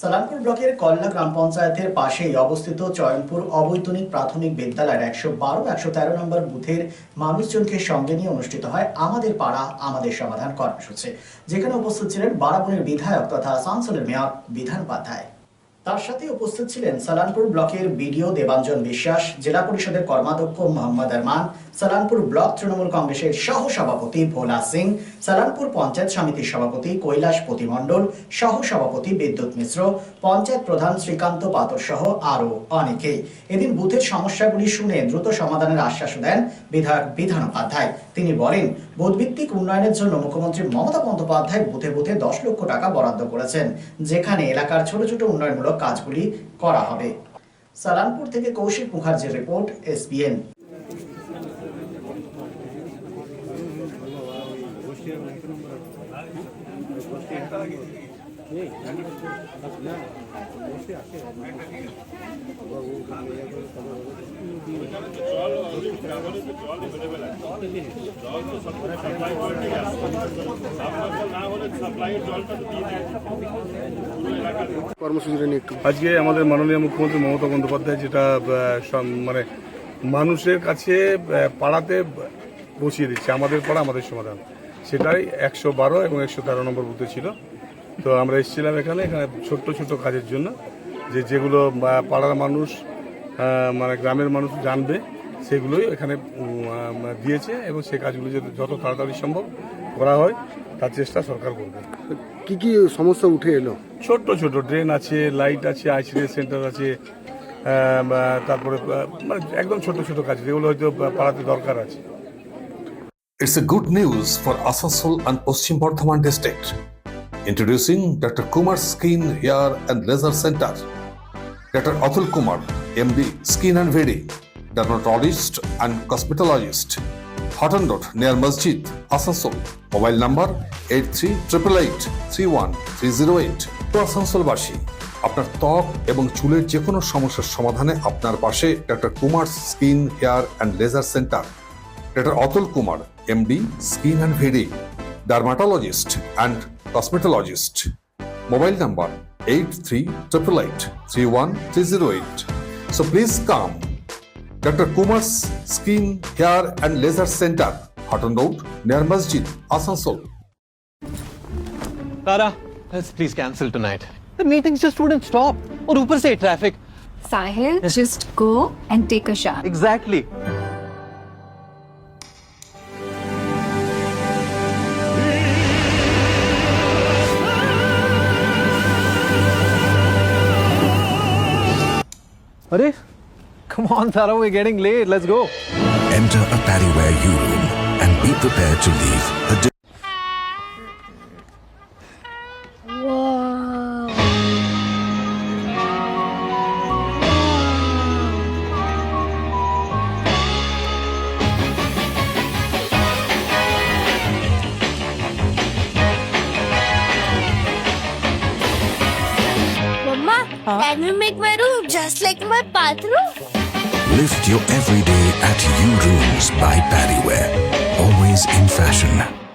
সালামপুর ব্লকের কল্লা গ্রাম পঞ্চায়েতের পাশেই অবস্থিত চয়নপুর অবৈতনিক প্রাথমিক বিদ্যালয়ের একশো বারো, একশো তেরো নম্বর বুথের মানুষজনকে সঙ্গে নিয়ে অনুষ্ঠিত হয় আমাদের পাড়া, আমাদের সমাধান কর্মসূচি। যেখানে উপস্থিত ছিলেন বারাবনের বিধায়ক তথা আসানসোলের মেয়র বিধান উপাধ্যায়। তার সাথে উপস্থিত ছিলেন সালানপুর ব্লকের বিডিও দেবাঞ্জন বিশ্বাস, জেলা পরিষদের কর্মাধ্যক্ষ মোহাম্মদ আরমান, সালানপুর ব্লক তৃণমূল কংগ্রেসের সহ সভাপতি ভোলা সিং, সালানপুর পঞ্চায়েত সমিতির সভাপতি কৈলাস প্রতিমণ্ডল সহ সভাপতি বিদ্যুৎ মিশ্র, পঞ্চায়েত প্রধান শ্রীকান্ত পাতর সহ আরও অনেকেই। এদিন বুথের সমস্যাগুলি শুনে দ্রুত সমাধানের আশ্বাস দেন বিধায়ক বিধান উপাধ্যায়। তিনি বলেন, বুথভিত্তিক উন্নয়নের জন্য মুখ্যমন্ত্রী মমতা বন্দ্যোপাধ্যায় বুথে বুথে দশ লক্ষ টাকা বরাদ্দ করেছেন, যেখানে এলাকার ছোট ছোট উন্নয়নমূলক কাজগুলি করা হবে সালানপুর থেকে কৌশিক মুখার্জির রিপোর্ট এসবিএন কর্মসূচিটা নিয়ে একটু আজকে আমাদের মাননীয় মুখ্যমন্ত্রী মমতা বন্দ্যোপাধ্যায় যেটা মানে মানুষের কাছে পাড়াতে বসিয়ে দিচ্ছে। আমাদের পাড়া, আমাদের সমাধান। সেটাই একশো বারো এবং একশো তেরো নম্বর বুথে ছিল। তো আমরা এসেছিলাম এখানে এখানে ছোট্ট ছোট্ট কাজের জন্য। যে যেগুলো পাড়ার মানুষ মানে গ্রামের মানুষ জানবে সেগুলোই এখানে দিয়েছে এবং সে কাজগুলো যাতে যত তাড়াতাড়ি সম্ভব করা হয় তার চেষ্টা সরকার করবে কি কি সমস্যা উঠে এলো ছোট্ট ছোট ড্রেন আছে লাইট আছে আইসিডি সেন্টার আছে তারপরে মানে একদম ছোট ছোট কাজ যেগুলো হয়তো পাড়াতে দরকার আছে It's a good news for Asansol and Paschim Bardhaman district. Introducing Dr. Kumar Skin Hair and Laser Center. Dr. Atul Kumar, MD, Skin and Venery, dermatologist and cosmetologist. Hotton Road near Masjid, Asansol. Mobile number 8388313008. আসানসোলবাসী আপনার ত্বক এবং চুলের যে কোনো সমস্যার সমাধানে আপনার পাশে doctor Kumar skin hair and laser centre doctor Atul Kumar MD skin and VD dermatologist and cosmetologist mobile number eight three triple eight three one three zero eight So please come. Dr. Kumar's Skin, Hair and Laser Center, Hutton Road, near Masjid, Asansol. Tara, let's please cancel tonight. The meetings just wouldn't stop. Or Upar say traffic. Sahil, just go and take a shower. Exactly. Arey, come on, Tara, we're getting late. Let's go. Enter a Paddyware U room and be prepared to leave a di- Mama, can you make my room just like my bathroom? Lift your everyday at U rooms by Paddyware. Always in fashion.